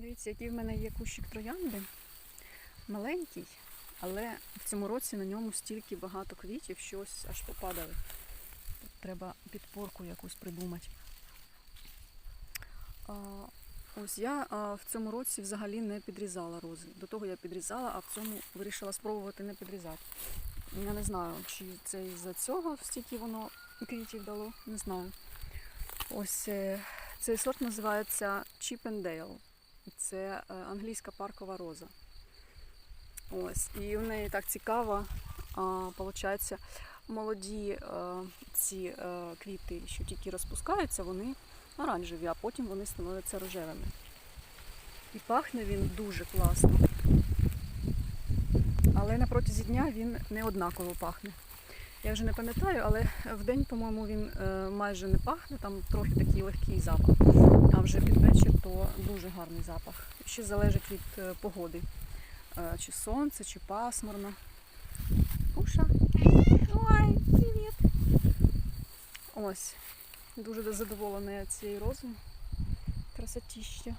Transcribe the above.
Дивіться, який в мене є кущик троянди. Маленький, але в цьому році на ньому стільки багато квітів, що ось аж попадали. Треба підпорку якусь придумати. Ось я в цьому році взагалі не підрізала рози. До того я підрізала, а в цьому вирішила спробувати не підрізати. Я не знаю, чи це із-за цього стільки воно квітів дало, не знаю. Ось е, цей сорт називається Chippendale. Це е, англійська паркова роза. Ось. І в неї так цікаво, виходить, молоді е, ці е, квіти, що тільки розпускаються, вони оранжеві, а потім вони становляться рожевими. І пахне він дуже класно. Але на протязі дня він не однаково пахне. Я вже не пам'ятаю, але в день, по-моєму, він майже не пахне, там трохи такий легкий запах. А вже під вечір то дуже гарний запах. Ще залежить від е, погоди. Е, Чи сонце, чи пасмурно. Пуша. Ой, привіт. Ось. Дуже задоволена цією розою. Красотіще.